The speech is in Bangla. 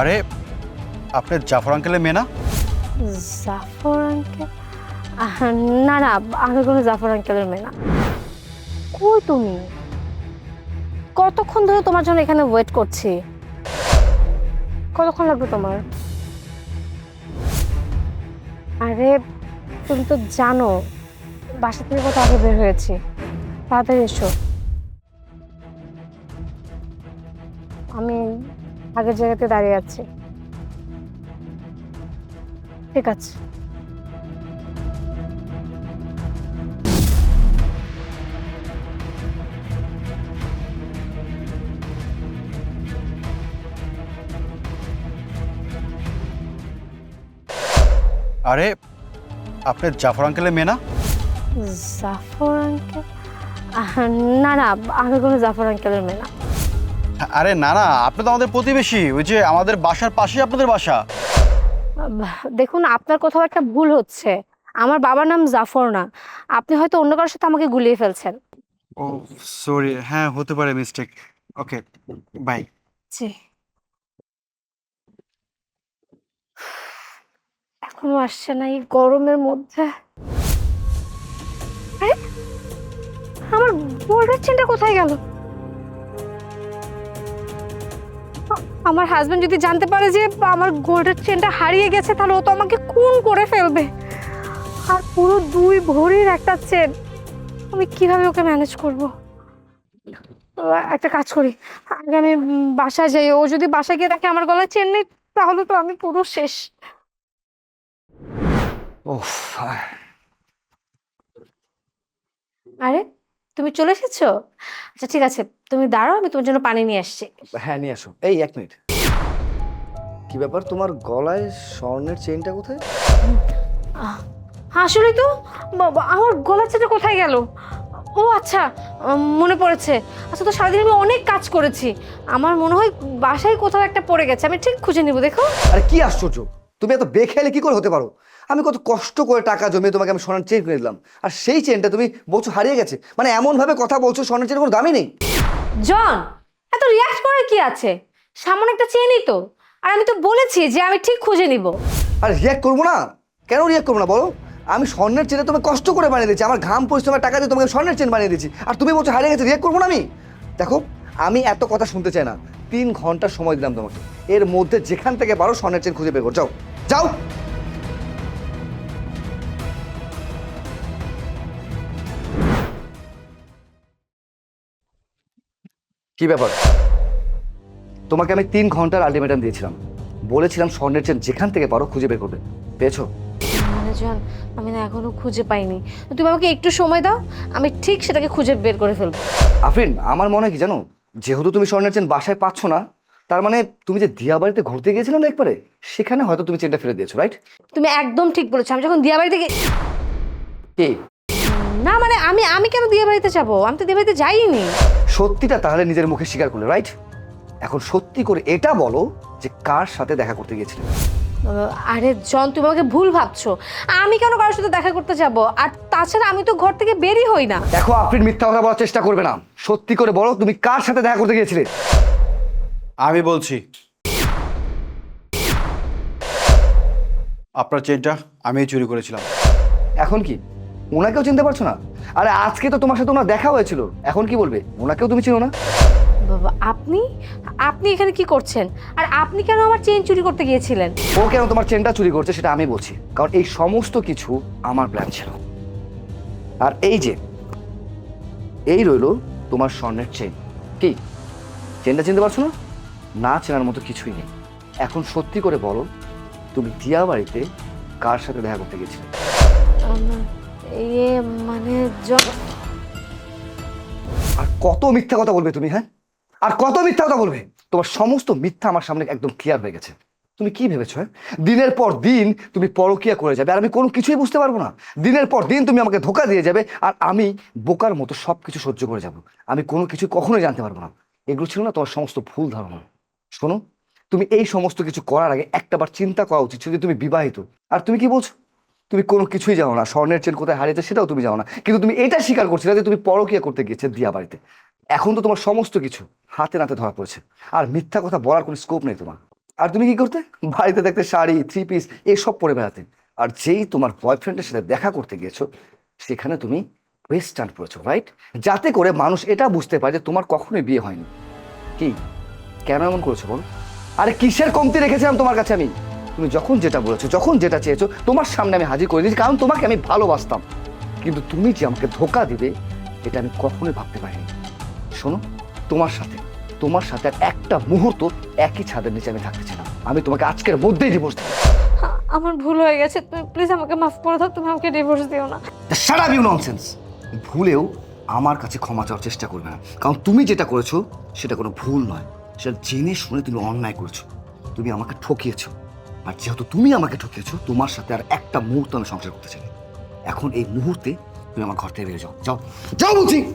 আরে, আপনার জাফর আঙ্কেলের মেয়ে না? জাফর আঙ্কেল? না না আমি কোনো জাফর আঙ্কেলের মেয়ে না। কই তুমি? কতক্ষণ ধরে তোমার জন্য এখানে ওয়েট করছি? কতক্ষণ লাগবে তোমার? আরে, তুমি তো জানো, বাসা থেকে কত আগে বের হয়েছি। তাড়াতাড়ি এসো। আগের জায়গাতে দাঁড়িয়ে আছি। ঠিক আছে। আরে আপনার জাফর আঙ্কেলের মেয়ে না? জাফর আঙ্কেল না না আমি কোনো জাফর আঙ্কেলের মেয়ে না। আরে না না আপনি তো আমাদের প্রতিবেশী ওই যে আমাদের বাসার পাশেই আপনাদের বাসা। দেখুন আপনার কোথাও একটা ভুল হচ্ছে। আমার বাবার নাম জাফর না। আপনি হয়তো অন্য কারোর সাথে আমাকে গুলিয়ে ফেলছেন। ও সরি হ্যাঁ হতে পারে মিস্টেক ওকে বাই জি। এখনও আসছে না এই গরমের মধ্যে। আমার গোল্ডের চেনটা কোথায় গেল? আমার হাজব্যান্ড যদি জানতে পারে যে আমার গোল্ডের চেনটা হারিয়ে গেছে তাহলে ও তো আমাকে খুন করে ফেলবে। আর পুরো দুই ভরির একটা চেন আমি কীভাবে ওকে ম্যানেজ করব? একটা কাজ করি। আগে আমি বাসায় যাই। ও যদি বাসায় গিয়ে দেখে আমার গলায় চেন নেই তাহলে তো আমি পুরো শেষ। আরে তুমি চলে এসেছ? আচ্ছা ঠিক আছে। তুমি দাঁড়াও আমি তোমার জন্য পানি নিয়ে আসছি। হ্যাঁ নিয়ে আসো। এই এক মিনিট। কি ব্যাপার? তোমার গলায় স্বর্ণের চেইনটা কোথায়? আসলে তো বাবা, আমার গলার চেনটা কোথায় গেল? ও আচ্ছা উম, মনে পড়েছে। আচ্ছা তো সারাদিন আমি অনেক কাজ করেছি। আমার মনে হয় বাসায় কোথাও একটা পড়ে গেছে। আমি ঠিক খুঁজে নিব দেখো। আরে কি আশ্চর্য! তুমি এত বেখেয়ালে কি করে হতে পারো? আমি কত কষ্ট করে টাকা জমিয়ে তোমাকে আমি স্বর্ণের চেন কিনে দিলাম। আর সেই চেনটা তুমি বলছো হারিয়ে গেছে। মানে এমন ভাবে কথা বলছো স্বর্ণের চেনের কোনো দামই নেই। জন এত রিয়াক্ট করার কি আছে? সামনে একটা চেনই তো। আর আমি তো বলেছি যে আমি ঠিক খুঁজে নিব। আর রিয়াক্ট করব না? কেন রিয়াক্ট করব না বলো? আমি স্বর্ণের চেনে তোমাকে কষ্ট করে বানিয়ে দিচ্ছি আমার ঘাম পরিশ্রমের টাকা দিয়ে তোমাকে স্বর্ণের চেন বানিয়ে দিচ্ছি আর তুমি বলছো হারিয়ে গেছে রিয়াক্ট করব না আমি? দেখো আমি এত কথা শুনতে চাই না। তিন ঘণ্টা সময় দিলাম তোমাকে। এর মধ্যে যেখান থেকে পারো স্বর্ণের চেন খুঁজে বের করো। যাও যাও। কি ব্যাপার? তোমাকে আমি তিন ঘণ্টার আলটিমেটাম দিয়েছিলাম। বলেছিলাম স্বর্ণের চেন যেখান থেকে পারো খুঁজে বের করবে। পেয়েছ? আমি না এখনও খুঁজে পাইনি। তুমি আমাকে একটু সময় দাও আমি ঠিক সেটাকে খুঁজে বের করে ফেলব। আফরিন আমার মনে হয় কি জানো? যেহেতু তুমি স্বর্ণের চেন বাসায় পাচ্ছ না তার মানে তুমি যে দিয়া বাড়িতে ঘুরতে গিয়েছিলে না একবারে সেখানে হয়তো তুমি চেনটা ফেলে দিয়েছ রাইট তুমি একদম ঠিক বলেছ। আমি যখন দিয়া বাড়িতে গে- কি? না মানে আমি আমি কেন দিয়ে বাড়িতে যাব? আমি তো দিয়ে বাড়িতে যাইনি। সত্যিটা তাহলে নিজের মুখে স্বীকার করলে রাইট এখন সত্যি করে এটা বলো যে কার সাথে দেখা করতে গিয়েছিলে? আরে জন তুমি আমাকে ভুল ভাবছ। আমি কেন কারোর সাথে দেখা করতে যাব? আর তাছাড়া আমি তো ঘর থেকে বেরই হই না। দেখো আপনি মিথ্যা কথা বলার চেষ্টা করবে না। সত্যি করে বলো তুমি কার সাথে দেখা করতে গিয়েছিলে? আমি বলছি। আপনার চেনটা আমিই চুরি করেছিলাম। এখন কি? ওনাকেও চিনতে পারছ না? আরে আজকে তো তোমার সাথে ওনার দেখা হয়েছিল। এখন কি বলবে? ওনাকেও তুমি চিনো না? বাবা আপনি? আপনি এখানে কি করছেন? আর আপনি কেন আমার চেন চুরি করতে গিয়েছিলেন? ও কেন তোমার চেনটা চুরি করছে সেটা আমি বলছি। কারণ এই সমস্ত কিছু আমার প্ল্যান ছিল। আর এই যে এই রইল তোমার স্বর্ণের চেন। কি? চেনটা চিনতে পারছ না? না চেনার মতো কিছুই নেই। এখন সত্যি করে বলো তুমি দিয়া বাড়িতে কার সাথে দেখা করতে গেছিলে ইয়ে মানে আর কত মিথ্যা কথা বলবে তুমি হ্যাঁ? আর কত মিথ্যা কথা বলবে? তোমার সমস্ত মিথ্যা আমার সামনে একদম ক্লিয়ার হয়ে গেছে। তুমি কি ভেবেছো হ্যাঁ? দিনের পর দিন তুমি পরকিয়া করে যাবে, আর আমি কোনো কিছুই বুঝতে পারব না। দিনের পর দিন তুমি আমাকে ধোকা দিয়ে যাবে, আর আমি বোকার মতো সব কিছু সহ্য করে যাব। আমি কোনো কিছু কখনোই জানতে পারব না। এগুলো ছিল না তোমার সমস্ত ভুল ধারণা। শোনো, তুমি এই সমস্ত কিছু করার আগে একটাবার চিন্তা করা উচিত ছিল যে তুমি বিবাহিত। আর তুমি কি বলছো? তুমি কোনো কিছুই জানো না, স্বর্ণের চেন কোথায় হারিয়েছে সেটাও তুমি জানো না। কিন্তু তুমি এটা স্বীকার করছিলে যে তুমি পরকিয়া করতে গিয়েছে দিয়া বাড়িতে। এখন তো তোমার সমস্ত কিছু হাতে নাতে ধরা পড়েছে। আর মিথ্যা কথা বলার কোনো স্কোপ নেই তোমার। আর তুমি কি করতে? বাড়িতে দেখতে শাড়ি থ্রি পিস এসব পরে বেড়াতে। আর যেই তোমার বয়ফ্রেন্ডের সাথে দেখা করতে গিয়েছো, সেখানে তুমি ওয়েস্টার্ন পরেছো রাইট যাতে করে মানুষ এটা বুঝতে পারে যে তোমার কখনোই বিয়ে হয়নি। কি? কেন এমন করেছ বল? আরে কিসের কমতি রেখেছিলাম তোমার কাছে আমি? তুমি যখন যেটা বলেছ যখন যেটা চেয়েছো তোমার সামনে আমি হাজির করে দিয়েছি কারণ তোমাকে আমি ভালোবাসতাম। কিন্তু তুমি যে আমাকে ধোকা দিবে এটা আমি কখনোই ভাবতে পারিনি। শোনো তোমার সাথে তোমার সাথে আর একটা মুহূর্ত একই ছাদের নিচে আমি থাকতে চাই না। আমি তোমাকে আজকের মধ্যেই ডিভোর্স দেবো। আমার ভুল হয়ে গেছে তুমি প্লিজ আমাকে মাফ করে দাও তুমি আমাকে ডিভোর্স দিও না। সারা ইউ ননসেন্স ভুলেও আমার কাছে ক্ষমা চাওয়ার চেষ্টা করবে না। কারণ তুমি যেটা করেছ সেটা কোনো ভুল নয়। সেটা জেনে শুনে তুমি অন্যায় করেছ। তুমি আমাকে ঠকিয়েছো। আর যেহেতু তুমি আমাকে ঠকিয়েছো, তোমার সাথে আর একটা মুহূর্ত আমি সংসার করতে চাই এখন এই মুহূর্তে তুমি আমার ঘর থেকে বেরিয়ে যাও। যাও। যাও বলছি!